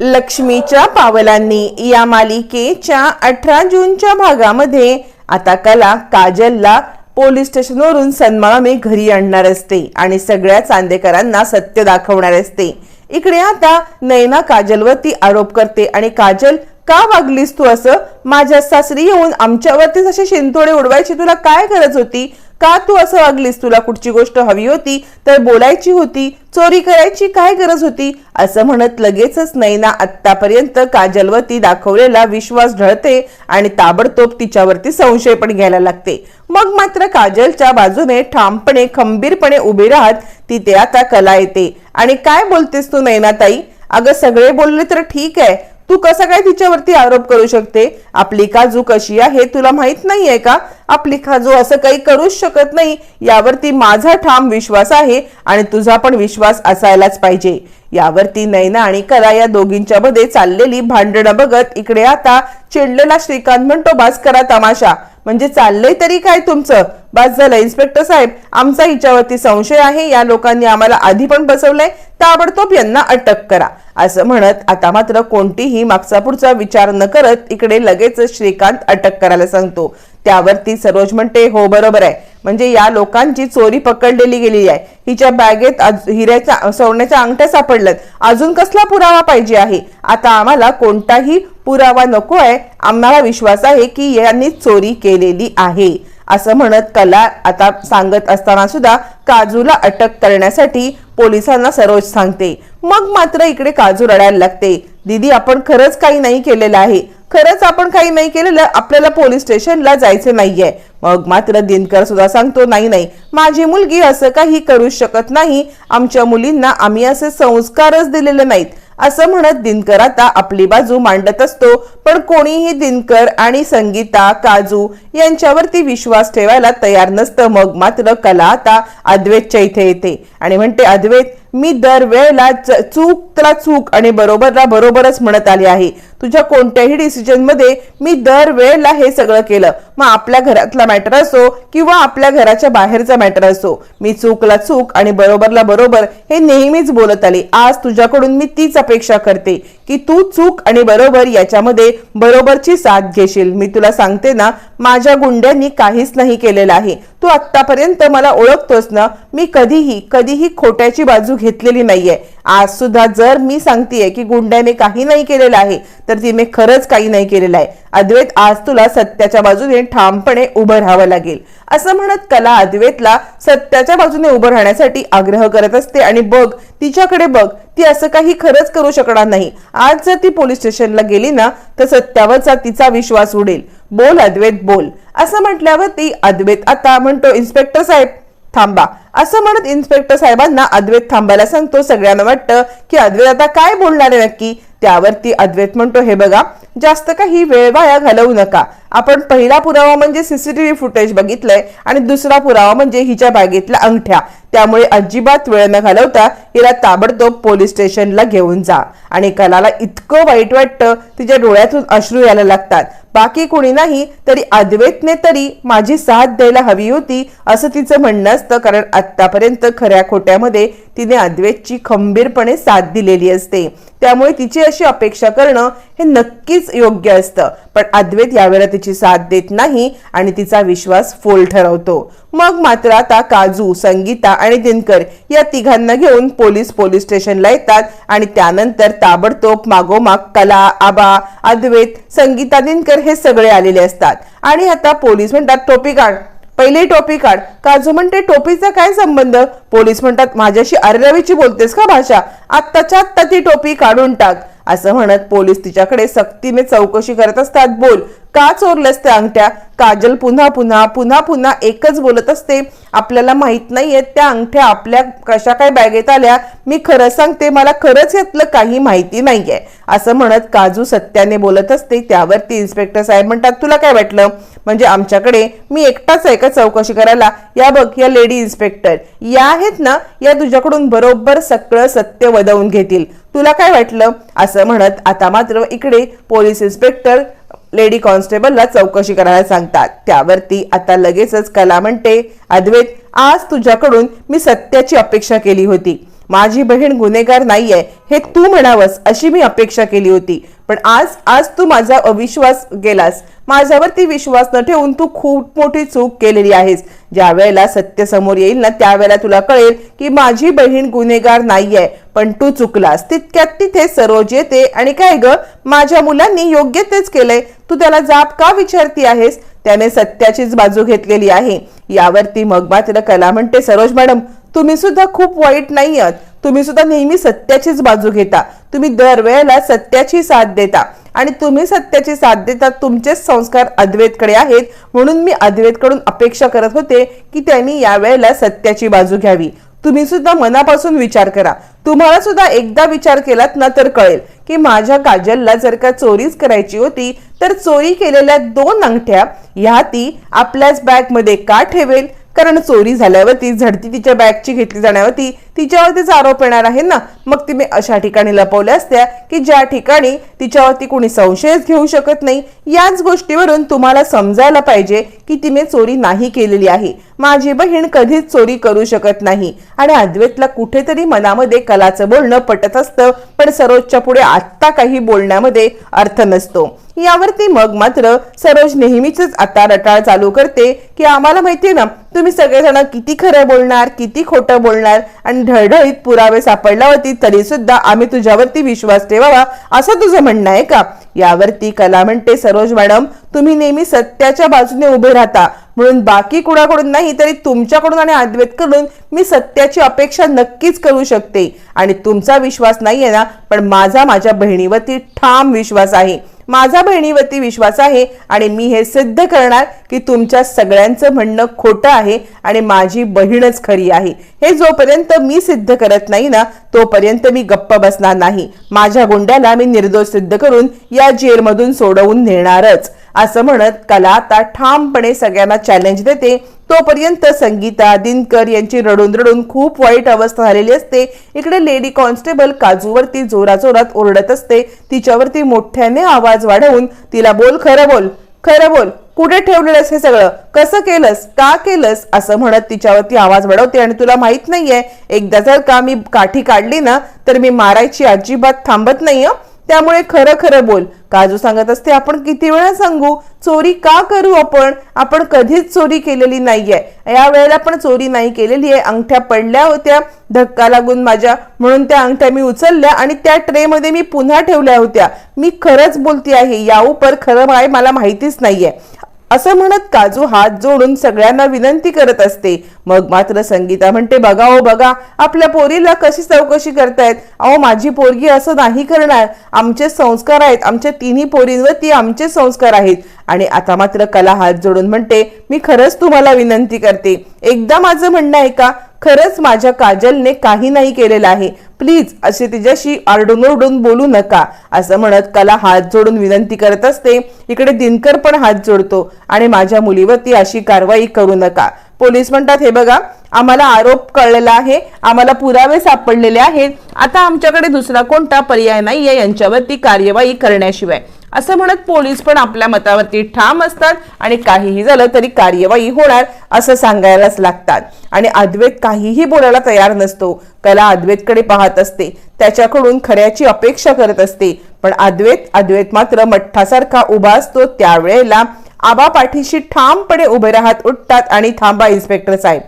लक्ष्मीच्या पावलांनी या मालिकेच्या अठरा जूनच्या भागामध्ये आता कला काजलला पोलीस स्टेशनवरून सन्मानाने घरी आणणार असते आणि सगळ्या चांदेकरांना सत्य दाखवणार असते. इकडे आता नैना काजलवरती आरोप करते आणि काजल का वागलीस तू असं? माझ्या सासरी येऊन आमच्यावरतीच असे शिंतोडे उडवायची तुला काय गरज होती? का तू असं वागलीस? तुला कुठची गोष्ट हवी होती? तर बोलायची होती. चोरी करायची काय गरज होती? असं म्हणत लगेचच नैना आत्तापर्यंत काजलवरती दाखवलेला विश्वास ढळते आणि ताबडतोब तिच्यावरती संशय पण घ्यायला लागते. मग मात्र काजलच्या बाजूने ठामपणे खंबीरपणे उभी राहत तिथे आता कला येते. आणि काय बोलतेस तू नैनाताई? अगं सगळे बोलले तर ठीक आहे तू कसा काय तिच्यावरती आरोप करू शकते? आपली काजू कशी आहे तुला माहीत नाहीये का? आपली काजू असं काही करूच शकत नाही. यावरती माझा ठाम विश्वास आहे आणि तुझा पण विश्वास असायलाच पाहिजे. यावरती नैना आणि कला या दोघींच्या मध्ये चाललेली भांडणं बघत इकडे आता चिडलेला श्रीकांत म्हणतो बास करा तमाशा. म्हणजे चाललंय तरी काय तुमचं? बस झालं. इन्स्पेक्टर साहेब आमचा हिच्यावरती संशय आहे. या लोकांनी आम्हाला आधी पण बसवलंय. ताबडतोब यांना अटक करा. असं म्हणत आता मात्र कोणतीही मागचा पुढचा विचार न करत इकडे लगेच श्रीकांत अटक करायला सांगतो. त्यावरती सरोज म्हणते हो बरोबर आहे. म्हणजे या लोकांची चोरी पकडलेली गेली आहे. हिच्या बॅगेत आज- हिऱ्याच्या सोन्याच्या अंगठ्या सापडल्यात. अजून कसला पुरावा पाहिजे आहे? आता आम्हाला कोणताही पुरावा नको आहे. आम्हाला विश्वास आहे की यांनी चोरी केलेली आहे. असं म्हणत कला आता सांगत असताना सुद्धा काजूला अटक करण्यासाठी पोलिसांना सरोज सांगते. मग मात्र इकडे काजू रडायला लागते. दीदी आपण खरंच काही नाही केलेलं आहे. खरंच आपण काही नाही केलेलं आपल्याला पोलीस स्टेशनला जायचं नाहीये. मग मात्र दिनकर सुद्धा सांगतो नाही नाही माझी मुलगी असं काही करू शकत नाही. आमच्या मुलींना आम्ही असे संस्कारच दिलेले नाहीत. असं म्हणत दिनकर आता आपली बाजू मांडत असतो. पण कोणीही दिनकर आणि संगीता काजू यांच्यावरती विश्वास ठेवायला तयार नसतं. मग मात्र कला आता अद्वैतच्या इथे येते. आणि म्हणते अद्वैत मी दरवेळेला वेळेला चूक तुला चूक आणि बरोबरला बरोबरच म्हणत आली आहे. तुझ्या कोणत्याही डिसिजनमध्ये मी दरवेळेला हे सगळं केलं. मग आपल्या घरातला मॅटर असो किंवा आपल्या घराच्या बाहेरचा मॅटर असो मी चूकला चूक आणि बरोबरला बरोबर हे नेहमीच बोलत आले. आज तुझ्याकडून मी तीच अपेक्षा करते की तू चूक आणि बरोबर याच्यामध्ये बरोबरची साथ घेशील. मी तुला सांगते ना माझ्या गुंड्यांनी काहीच नाही केलेलं आहे. तू आत्तापर्यंत मला ओळखतोस ना मी कधीही कधीही खोट्याची बाजू घेतलेली नाहीये. आज सुद्धा जर मी सांगतेय की गुंड्याने काही नाही केलेलं आहे तर तिने खरंच काही नाही केलेलं आहे. अद्वैत आज तुला सत्याच्या बाजूने ठामपणे उभं राहावं लागेल. असं म्हणत कला अद्वैतला सत्याच्या बाजूने उभं राहण्यासाठी आग्रह करत असते आणि बघ तिच्याकडे बघ ती असं काही खरंच करू शकणार नाही. आज जर ती पोलीस स्टेशनला गेली ना तर सत्यावरचा तिचा विश्वास उडेल. बोल अद्वैत बोल. असं म्हटल्यावर ती अद्वैत आता म्हणतो इन्स्पेक्टर साहेब थांबा. असं म्हणत इन्स्पेक्टर साहेबांना अद्वैत थांबायला सांगतो. सगळ्यांना वाटतं की अद्वैत आता काय बोलणार आहे नक्की? त्यावरती अद्वैत म्हणतो हे बघा जास्त काही वेळ वाया घालवू नका. आपण पहिला पुरावा म्हणजे सीसीटीव्ही फुटेज बघितलंय आणि दुसरा पुरावा म्हणजे हिच्या बॅगेतल्या अंगठ्या. त्यामुळे अजिबात वेळ न घालवता हिला ताबडतोब पोलीस स्टेशनला घेऊन जा. आणि कलाला इतकं वाईट वाटतं तिच्या डोळ्यातून अश्रू यायला लागतात. बाकी कोणी नाही तरी अद्वैतने तरी माझी साथ द्यायला हवी होती असं तिचं म्हणणं असतं. कारण आतापर्यंत खऱ्या खोट्यामध्ये तिने अद्वैतची खंबीरपणे साथ दिलेली असते. त्यामुळे तिची अशी अपेक्षा करणं हे नक्कीच योग्य असतं. पण अद्वैत यावेळेला तिची साथ देत नाही आणि तिचा विश्वास फोल ठरवतो. मग मात्र आता काजू संगीता आणि दिनकर या तिघांना घेऊन पोलीस पोलीस स्टेशनला येतात आणि त्यानंतर ताबडतोब मागोमाग कला आबा अद्वैत संगीता दिनकर हे सगळे आलेले असतात. आणि आता पोलीस म्हणतात टोपी काढ. पहिले टोपी काढ. काजू म्हणते टोपीचा काय संबंध? पोलीस म्हणतात माझ्याशी अररवीची बोलतेस का भाषा? आत्ताच्या आत्ता ती टोपी काढून टाक. असं म्हणत पोलीस तिच्याकडे सक्तीने चौकशी करत असतात. बोल का चोरलंस त्या अंगठ्या? काजल पुन्हा पुन्हा पुन्हा पुन्हा एकच बोलत असते. आपल्याला माहीत नाहीये त्या अंगठ्या आपल्या कशा काय बॅगेत आल्या. मी खरं सांगते मला खरंच यातलं काही माहिती नाहीये. असं म्हणत काजू सत्याने बोलत असते. त्यावरती इन्स्पेक्टर साहेब म्हणतात तुला काय वाटलं? म्हणजे आमच्याकडे मी एकटाच आहे का चौकशी करायला? या बघ या लेडी इन्स्पेक्टर या आहेत ना या तुझ्याकडून बरोबर सगळं सत्य वदवून घेतील. तुला काय वाटलं? असं म्हणत आता मात्र इकडे पोलीस इन्स्पेक्टर लेडी कॉन्स्टेबलला चौकशी करायला सांगतात. त्यावरती आता लगेचच कला म्हणते अद्वैत आज तुझ्याकडून मी सत्याची अपेक्षा केली होती. माझी बहीण गुन्हेगार नाहीये हे तू म्हणावंस अशी मी अपेक्षा केली होती. पण आज आज तू माझा अविश्वास गेलास. माझ्यावरती विश्वास न ठेवून तू खूप मोठी चूक केलेली आहेस. ज्या वेळेला सत्य समोर येईल ना त्यावेळेला तुला कळेल की माझी बहीण गुन्हेगार नाहीये. पण तू चुकलास. तितक्यात तिथे सरोज येते आणि काय ग? माझ्या मुलांनी योग्य तेच केलंय. तू त्याला जाब का विचारती आहेस? त्याने सत्याचीच बाजू घेतलेली आहे. यावरती मग मात्र कला म्हणते सरोज मॅडम तुम्ही सुद्धा खूप वाईट नाही आहात तुम्ही सुद्धा नेहमी सत्याचीच बाजू घेता. तुम्ही दरवेळेला सत्याची साथ देता. आणि तुम्ही सत्याची साथ देता तुमचेच संस्कार अद्वैतकडे आहेत. म्हणून मी अद्वैतकडून अपेक्षा करत होते की त्यांनी यावेळेला सत्याची बाजू घ्यावी. तुम्ही सुद्धा मनापासून विचार करा. तुम्हाला सुद्धा एकदा विचार केलात ना तर कळेल की माझ्या काजलला जर का चोरीच करायची होती तर चोरी केलेल्या दोन अंगठ्या ह्या ती आपल्याच बॅगमध्ये का ठेवेल? कारण चोरी झाल्यावरती झडती तिच्या बॅगची घेतली जाण्यावरती तिच्यावरतीच आरोप येणार आहे ना? मग तिने अशा ठिकाणी लपवल्या असत्या की ज्या ठिकाणी तिच्यावरती कोणी संशयच घेऊ शकत नाही? याच गोष्टीवरून तुम्हाला समजायला पाहिजे की तिने चोरी नाही केलेली आहे. माझी बहीण कधीच चोरी करू शकत नाही. आणि अद्वैतला कुठेतरी मनामध्ये कलाचं बोलणं पटत असतं पण सरोजच्या पुढे आत्ता काही बोलण्यामध्ये अर्थ नसतो. यावरती मग मात्र सरोज नेहमीच आता रटाळ चालू करते की आम्हाला माहितीये ना तुम्ही सगळेजण किती खरं बोलणार किती खोटं बोलणार आणि ढळढळीत पुरावे सापडल्यावरती तरी सुद्धा आम्ही तुझ्यावरती विश्वास ठेवावा असं तुझं म्हणणं आहे का? यावरती कला म्हणते सरोज मॅडम तुम्ही नेहमी सत्याच्या बाजूने उभे राहता. म्हणून बाकी कुणाकडून नाही तरी तुमच्याकडून आणि अद्वैतकडून मी सत्याची अपेक्षा नक्कीच करू शकते. आणि तुमचा विश्वास नाहीये ना पण माझा माझ्या बहिणीवरती ठाम विश्वास आहे. माझा बहिणीवरती विश्वास आहे आणि मी हे सिद्ध करणार की तुमच्या सगळ्यांचं म्हणणं खोटं आहे आणि माझी बहीणच खरी आहे. हे जोपर्यंत मी सिद्ध करत नाही ना तोपर्यंत मी गप्प बसणार नाही. माझ्या गुंड्याला मी निर्दोष सिद्ध करून या जेरमधून सोडवून नेणारच. असं म्हणत कला आता ठामपणे सगळ्यांना चॅलेंज देते. तोपर्यंत संगीता दिनकर यांची रडून रडून खूप वाईट अवस्था झालेली असते. इकडे लेडी कॉन्स्टेबल काजूवरती जोराजोरात ओरडत असते. तिच्यावरती मोठ्याने आवाज वाढवून तिला बोल खरं बोल खरं बोल कुठे ठेवलेलंस हे सगळं? कसं केलंस? का केलंस? असं म्हणत तिच्यावरती आवाज वाढवते आणि तुला माहीत नाहीये एकदा जर का मी काठी काढली ना तर मी मारायची अजिबात थांबत नाही त्यामुळे खरं खरं बोल काजू सांगत असते आपण किती वेळा सांगू चोरी का करू आपण? आपण कधीच चोरी केलेली नाहीये. या वेळेला पण चोरी नाही केलेली आहे. अंगठ्या पडल्या होत्या धक्का लागून माझ्या म्हणून त्या अंगठ्या मी उचलल्या आणि त्या ट्रेमध्ये मी पुन्हा ठेवल्या होत्या. मी खरंच बोलते आहे याऊपर खरं काय मला माहितीच नाहीये. असं म्हणत काजू हात जोडून सगळ्यांना विनंती करत असते. मग मात्र संगीता म्हणते बघा ओ बघा आपल्या पोरीला कशी चौकशी करतायत? अहो माझी पोरगी असं नाही करणार. आमचे संस्कार आहेत. आमच्या तिन्ही पोरींवर ती आमचे संस्कार आहेत. आणि आता मात्र कला हात जोडून म्हणते मी खरंच तुम्हाला विनंती करते. एकदा माझं म्हणणं आहे का खरंच माझ्या काजलने काही नाही केलेलं आहे. प्लीज असे तिच्याशी आरडून ओरडून बोलू नका. असं म्हणत कला हात जोडून विनंती करत असते. इकडे दिनकर पण हात जोडतो आणि माझ्या मुलीवरती अशी कारवाई करू नका. पोलीस म्हणतात हे बघा आम्हाला आरोप कळलेला आहे. आम्हाला पुरावे सापडलेले आहेत. आता आमच्याकडे दुसरा कोणता पर्याय नाहीये यांच्यावरती कार्यवाही करण्याशिवाय. असं म्हणत पोलीस पण आपल्या मतावरती ठाम असतात आणि काहीही झालं तरी कार्यवाही होणार असं सांगायलाच लागतात. आणि अद्वैत काहीही बोलायला तयार नसतो. कला अद्वैतकडे पाहत असते. त्याच्याकडून खऱ्याची अपेक्षा करत असते. पण अद्वैत अद्वैत मात्र मठ्ठासारखा उभा असतो. त्यावेळेला आबा पाठीशी ठामपणे उभे राहत उठतात आणि थांबा इन्स्पेक्टर साहेब.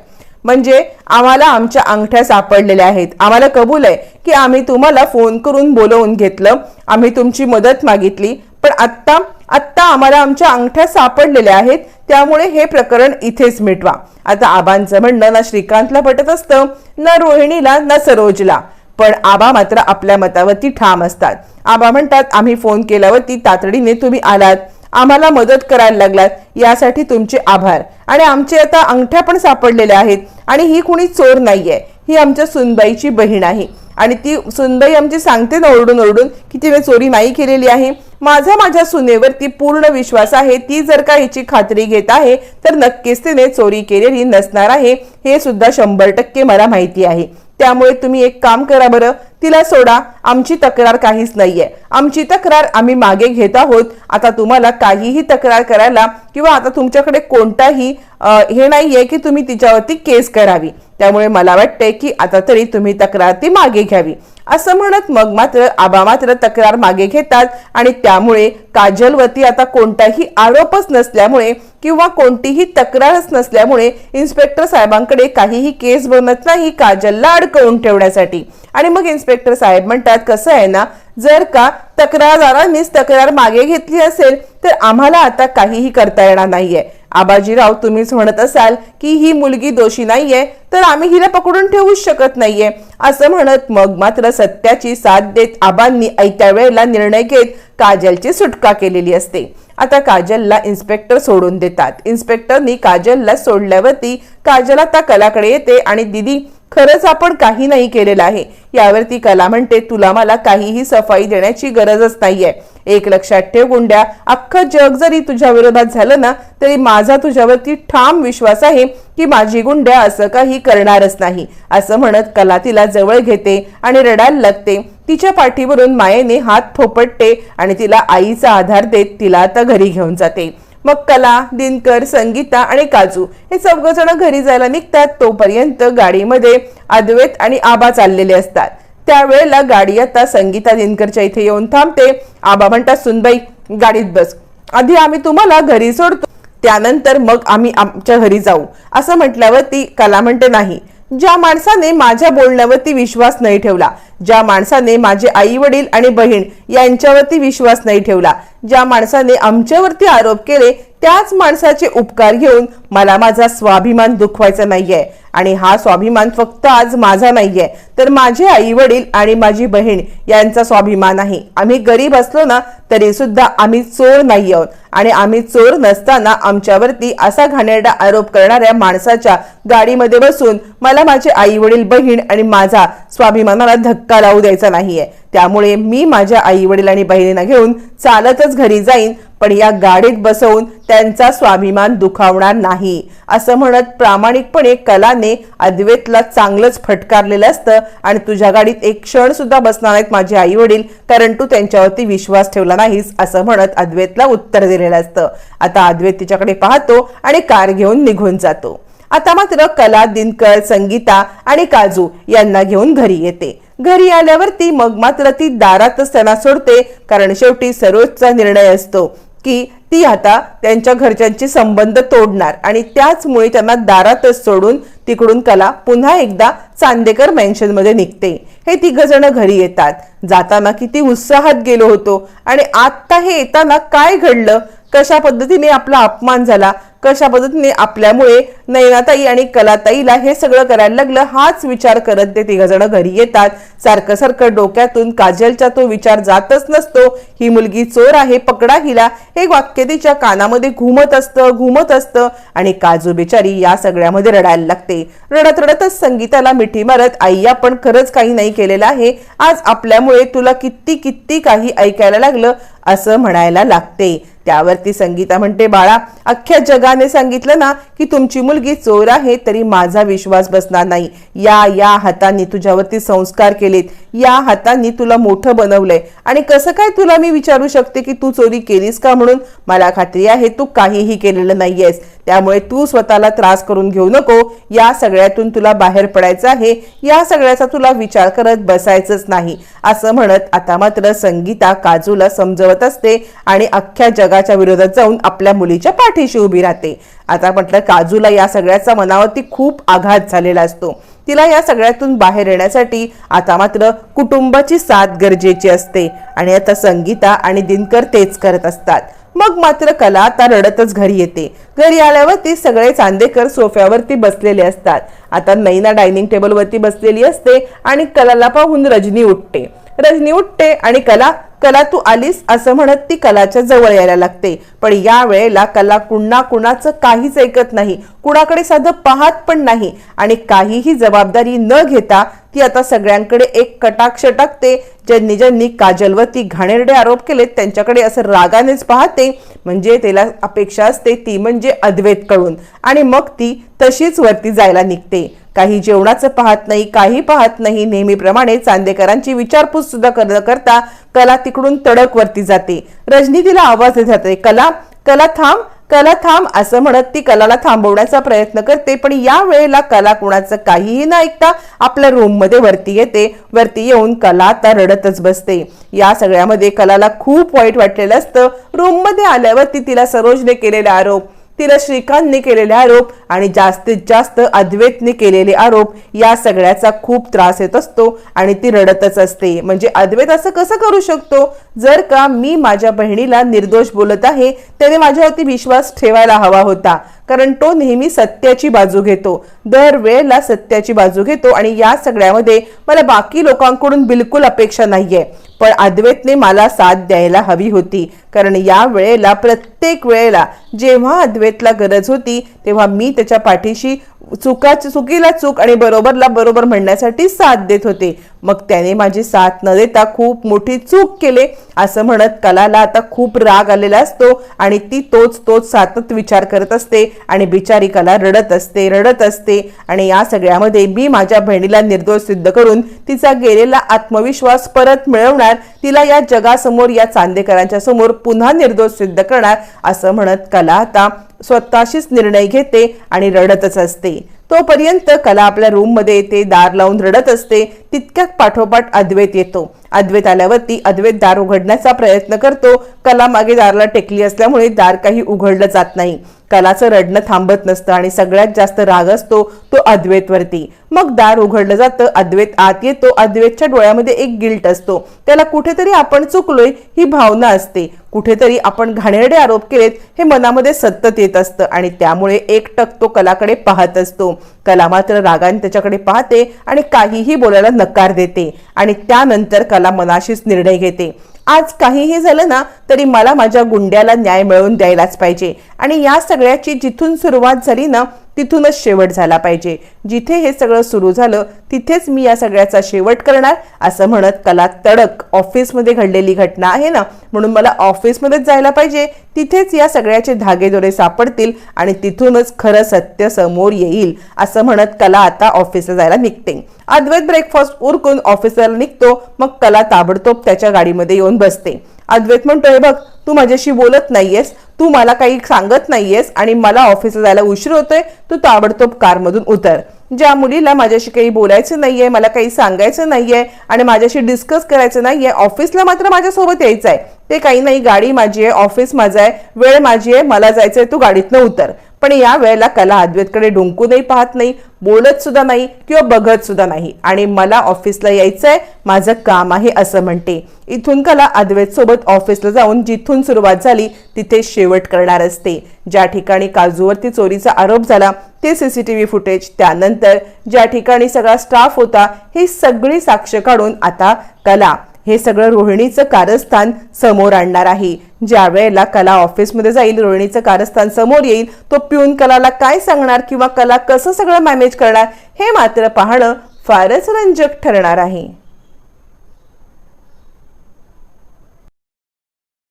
म्हणजे आम्हाला आमच्या अंगठ्या सापडलेल्या आहेत. आम्हाला कबूल आहे की आम्ही तुम्हाला फोन करून बोलवून घेतलं. आम्ही तुमची मदत मागितली. पण आत्ता आत्ता आम्हाला आमच्या अंगठ्या सापडलेल्या आहेत त्यामुळे हे प्रकरण इथेच मिटवा. आता आबांचं म्हणणं ना श्रीकांतला पटत असतं ना रोहिणीला ना सरोजला. पण आबा मात्र आपल्या मतावरती ठाम असतात. आबा म्हणतात आम्ही फोन केल्यावरती तातडीने तुम्ही आलात. आम्हाला मदत करायला लागलात. यासाठी तुमचे आभार. आणि आमचे आता अंगठ्या पण सापडलेल्या आहेत. आणि ही कुणी चोर नाहीये. ही आमच्या सुनबाईची बहीण आहे. आणि ती सुनबाई आमची सांगते ना ओरडून ओरडून की तिने चोरी नाही केलेली आहे. माझा माझ्या सुनेवरती पूर्ण विश्वास आहे. ती जर का हिची खात्री घेत आहे तर नक्कीच तिने चोरी केलेली नसणार आहे. हे सुद्धा शंभर टक्के मला माहिती आहे. त्यामुळे तुम्ही एक काम करा बरं. तिला सोडा. आमची तक्रार काहीच नाहीये. आमची तक्रार आम्ही मागे घेत आहोत. आता तुम्हाला काहीही तक्रार करायला किंवा आता तुमच्याकडे कोणताही हे नाहीये की तुम्ही तिच्यावरती केस करावी. त्यामुळे मला वाटते की आता तरी तुम्ही तक्रार ती मागे घ्यावी. असं म्हणत मग मात्र आबा मात्र तक्रार मागे घेतात आणि त्यामुळे काजलवरती आता कोणताही आरोपच नसल्यामुळे किंवा कोणतीही तक्रारच नसल्यामुळे इन्स्पेक्टर साहेबांकडे काहीही केस बनत नाही काजलला अडकवून ठेवण्यासाठी. आणि मग इन्स्पेक्टर साहेब म्हणतात कसं आहे ना जर का तक्रारदारांनीच तक्रार मागे घेतली असेल तर आम्हाला आता काहीही करता येणार नाहीये. आबाजीराव तुम्हीच म्हणत असाल की ही मुलगी दोषी नाहीये तर आम्ही हिला पकडून ठेवूच शकत नाहीये. असं म्हणत मग मात्र सत्याची साथ देत आबांनी ऐत्या वेळेला निर्णय घेत काजलची सुटका केलेली असते. आता काजलला इन्स्पेक्टर सोडून देतात. इन्स्पेक्टरनी काजलला सोडल्यावरती काजल आता कलाकडे येते आणि दिदी खरंच आपण काही नाही केलेलं आहे. यावरती कला म्हणते तुला मला काहीही सफाई देण्याची गरजच नाहीये. एक लक्षात ठेव गुंड्या अख्खं जग जरी तुझ्या विरोधात झालं ना तरी माझा तुझ्यावरती ठाम विश्वास आहे की माझी गुंड्या असं काही करणारच नाही. असं म्हणत कला तिला जवळ घेते आणि रडायला लागते. तिच्या पाठीवरून मायेने हात थोपटते आणि तिला आईचा आधार देत तिला आता घरी घेऊन जाते. मग कला दिनकर संगीता आणि काजू हे चौघ जण घरी जायला निघतात. तोपर्यंत गाडीमध्ये अद्वैत आणि आबा चाललेले असतात. त्यावेळेला गाडी आता संगीता दिनकरच्या इथे येऊन थांबते. आबा म्हणतात सुनबाई गाडीत बस. आधी आम्ही तुम्हाला घरी सोडतो. त्यानंतर मग आम्ही आमच्या घरी जाऊ. असं म्हटल्यावर ती कला म्हणते नाही. ज्या माणसाने माझ्या बोलण्यावरती विश्वास नाही ठेवला ज्या माणसाने माझे आई वडील आणि बहीण यांच्यावरती विश्वास नाही ठेवला ज्या माणसाने आमच्यावरती आरोप केले त्याच माणसाचे उपकार घेऊन मला माझा स्वाभिमान दुखवायचा नाहीये. आणि हा स्वाभिमान फक्त आज माझा नाहीये तर माझे आई वडील आणि माझी बहीण यांचा स्वाभिमान आहे. आम्ही गरीब असलो ना तरी सुद्धा आम्ही चोर नाही आहोत. आणि आम्ही चोर नसताना आमच्यावरती असा घाणेरडा आरोप करणाऱ्या माणसाच्या गाडीमध्ये बसून मला माझे आई वडील बहीण आणि माझा स्वाभिमानाला धक्का लावू द्यायचा नाहीये. त्यामुळे मी माझ्या आई वडील आणि बहिणींना घेऊन चालतच घरी जाईन पण या गाडीत बसवून त्यांचा स्वाभिमान दुखावणार नाही. असं म्हणत प्रामाणिकपणे कलाने अद्वैतला चांगलंच फटकारलेलं असतं आणि तुझ्या गाडीत एक क्षण सुद्धा बसणार नाहीत माझे आई वडील कारण तू त्यांच्यावरती विश्वास ठेवला नाहीस असं म्हणत अद्वैतला उत्तर दिलेलं असतं. आता अद्वैत तिच्याकडे पाहतो आणि कार घेऊन निघून जातो. आता मात्र कला दिनकर संगीता आणि काजू यांना घेऊन घरी येते. घरी आल्यावरती मग मात्र ती दारातच त्यांना सोडते कारण शेवटी सर्वोच्च निर्णय असतो. की ती आता त्यांच्या घरच्यांचे संबंध तोडणार आणि त्याचमुळे त्यांना दारातच सोडून तिकडून कला पुन्हा एकदा चांदेकर मेन्शनमध्ये निघते. हे तिघ जण घरी येतात. जाताना किती उत्साहात गेलो होतो आणि आत्ता हे येताना काय घडलं? कशा पद्धतीने आपला अपमान झाला? कशा पद्धतीने आपल्यामुळे नयनाताई आणि कलाताईला हे सगळं करायला लागलं हाच विचार करत ते तिघजण घरी येतात. सारखं सारखं डोक्यातून काजलचा तो विचार जातच नसतो. ही मुलगी चोर आहे पकडा हिला. हे वाक्य तिच्या कानामध्ये घुमत असतं घुमत असतं आणि काजू बिचारी या सगळ्यामध्ये रडायला लागते. रडत रडतच संगीताला मिठी मारत आई आपण खरंच काही नाही केलेलं आहे. आज आपल्यामुळे तुला किती किती काही ऐकायला लागलं. असं म्हणायला लागते. त्यावरती संगीता म्हणते बाळा अख्ख्या जगाने सांगितलं ना की तुमची मुलगी चोर आहे तरी माझा विश्वास बसणार नाही. या या हातांनी तुझ्यावरती संस्कार केलेत. या हातांनी तुला मोठं बनवलंय. आणि कसं काय तुला मी विचारू शकते की तू चोरी केलीस का म्हणून? मला खात्री आहे तू काहीही केलेलं नाहीयेस. त्यामुळे तू स्वतःला त्रास करून घेऊ नको. या सगळ्यातून तुला बाहेर पडायचं आहे. या सगळ्याचा तुला विचार करत बसायचंच नाही. असं म्हणत आता मात्र संगीता काजूला समजवत असते आणि अख्ख्या जगाच्या विरोधात जाऊन आपल्या मुलीच्या पाठीशी उभी राहते. आता म्हटलं काजूला या सगळ्याचा मनावरती खूप आघात झालेला असतो. तिला या सगळ्यातून बाहेर येण्यासाठी आता मात्र कुटुंबाची साथ गरजेची असते. आणि आता संगीता आणि दिनकर तेच करत असतात. मग मात्र कला आता रडतच घरी येते. घरी आल्यावर ती सगळे चांदेकर सोफ्यावरती बसलेले असतात. आता नैना डायनिंग टेबलवरती बसलेली असते आणि कलाला पाहून रजनी उठते. रजनी उठते आणि कला कला तू आलीस? असं म्हणत ती कलाच्या जवळ यायला लागते. पण या वेळेला कला कुणा कुणाचं काहीच ऐकत नाही. कुणाकडे साधं पाहत पण नाही आणि काहीही जबाबदारी न घेता ती आता सगळ्यांकडे एक कटाक्ष टाकते ज्यांनी ज्यांनी काजलवरती घाणेरडे आरोप केलेत त्यांच्याकडे असं रागानेच पाहते म्हणजे त्याला अपेक्षा असते ती म्हणजे अद्वैत कळून. आणि मग ती तशीच वरती जायला निघते. काही जेवणाचं पाहत नाही काही पाहत नाही नेहमीप्रमाणे चांदेकरांची विचारपूस सुद्धा न करता कला तिकडून तडक वरती जाते. रजनी तिला आवाज देत जाते कला कला थांब कला थांब असं म्हणत ती कलाला थांबवण्याचा प्रयत्न करते पण या वेळेला कला कुणाचं काहीही न ऐकता आपल्या रूममध्ये वरती येते वरती येऊन कला आता रडतच बसते. या सगळ्यामध्ये कलाला खूप वाईट वाटलेलं असतं. रूममध्ये आल्यावरती तिला सरोजने केलेले आरोप तिला श्रीकांतने केलेले आरोप आणि जास्तीत जास्त अद्वैतने केलेले आरोप या सगळ्याचा खूप त्रास येत असतो आणि ती रडतच असते. म्हणजे अद्वैत असं कसं करू शकतो? जर का मी माझ्या बहिणीला निर्दोष बोलत आहे त्याने माझ्यावरती विश्वास ठेवायला हवा होता. कारण तो नेहमी सत्याची बाजू घेतो. दर वेळेला सत्याची बाजू घेतो आणि या सगळ्यामध्ये मला बाकी लोकांकडून बिलकुल अपेक्षा नाहीये. पण अद्वैतने मला साथ द्यायला हवी होती. कारण या वेळेला प्रत्येक वेळेला जेव्हा अद्वैतला गरज होती तेव्हा मी त्याच्या पाठीशी चुका चुकीला चूक आणि बरोबरला बरोबर म्हणण्यासाठी साथ देत होते. मग त्याने माझी साथ न देता खूप मोठी चूक केले असं म्हणत कलाला आता खूप राग आलेला असतो आणि ती तोच तोच सातत विचार करत असते आणि बिचारी कला रडत असते रडत असते. आणि या सगळ्यामध्ये मी माझ्या बहिणीला निर्दोष सिद्ध करून तिचा गेलेला आत्मविश्वास परत मिळवणार तिला या जगासमोर या चांदेकरांच्या समोर पुन्हा निर्दोष सिद्ध करणार असं म्हणत कला आता स्वतःशीच निर्णय घेते आणि रडतच असते. तोपर्यंत कला आपल्या रूममध्ये येते दार लावून रडत असते तितक्यात पाठोपाठ अद्वैत येतो. अद्वैत आल्यावरती अद्वैत दार उघडण्याचा प्रयत्न करतो. कला मागे दारला टेकली असल्यामुळे दार काही उघडलं जात नाही. कलाचं रडणं थांबत नसतं आणि सगळ्यात जास्त राग असतो तो अद्वैतवरती. मग दार उघडलं जातं अद्वैत आत येतो अद्वैतच्या डोळ्यामध्ये एक गिल्ट असतो. त्याला कुठेतरी आपण चुकलोय ही भावना असते. कुठेतरी आपण घाणेरडे आरोप केलेत हे मनामध्ये सतत येत असतं आणि त्यामुळे एकटक तो कलाकडे पाहत असतो. कला मात्र रागाने त्याच्याकडे पाहते आणि काहीही बोलायला नकार देते आणि त्यानंतर कला मनाशीच निर्णय घेते. आज काहीही झालं ना तरी मला माझ्या गुंड्याला न्याय मिळवून द्यायलाच पाहिजे. आणि या सगळ्याची जिथून सुरुवात झाली ना तिथूनच शेवट झाला पाहिजे. जिथे हे सगळं सुरू झालं तिथेच मी या सगळ्याचा शेवट करणार असं म्हणत कला तडक ऑफिसमध्ये घडलेली घटना आहे ना म्हणून मला ऑफिसमध्येच जायला पाहिजे. तिथेच या सगळ्याचे धागेदोरे सापडतील आणि तिथूनच खरं सत्य समोर येईल असं म्हणत कला आता ऑफिसला जायला निघते. अद्वैत ब्रेकफास्ट उरकून ऑफिसला निघतो मग कला ताबडतोब त्याच्या गाडीमध्ये येऊन बसते. अद्वैत म्हणतोय बघ तू माझ्याशी बोलत नाहीयेस तू मला काही सांगत नाहीयेस आणि मला ऑफिसला जायला उशीर होतोय तू ताबडतोब कारमधून उतर. ज्या मुलीला माझ्याशी काही बोलायचं नाहीये मला काही सांगायचं नाहीये आणि माझ्याशी डिस्कस करायचं नाहीये ऑफिसला मात्र माझ्यासोबत यायचं आहे ते काही नाही गाडी माझी आहे ऑफिस माझं आहे वेळ माझी आहे मला जायचं आहे तू गाडीतनं उतर. पण या वेळेला कला अद्वैतकडे डोंकूनही पाहत नाही बोलत सुद्धा नाही किंवा बघत सुद्धा नाही. आणि मला ऑफिसला यायचं आहे माझं काम आहे असं म्हणते. इथून कला अद्वैत सोबत ऑफिसला जाऊन जिथून सुरुवात झाली तिथे शेवट करणार असते. ज्या ठिकाणी काजूवरती चोरीचा आरोप झाला ते सीसीटीव्ही फुटेज. त्यानंतर ज्या ठिकाणी सगळा स्टाफ होता ही सगळी साक्ष काढून आता कला. हे सगळं रोहिणीचं कारस्थान समोर आणणार आहे. ज्या वेळेला कला ऑफिसमध्ये जाईल रोहिणीचं कारस्थान समोर येईल तो पिऊन कलाला काय सांगणार किंवा कला कसं सगळं मॅनेज करणार हे मात्र पाहणं फारच रंजक ठरणार आहे.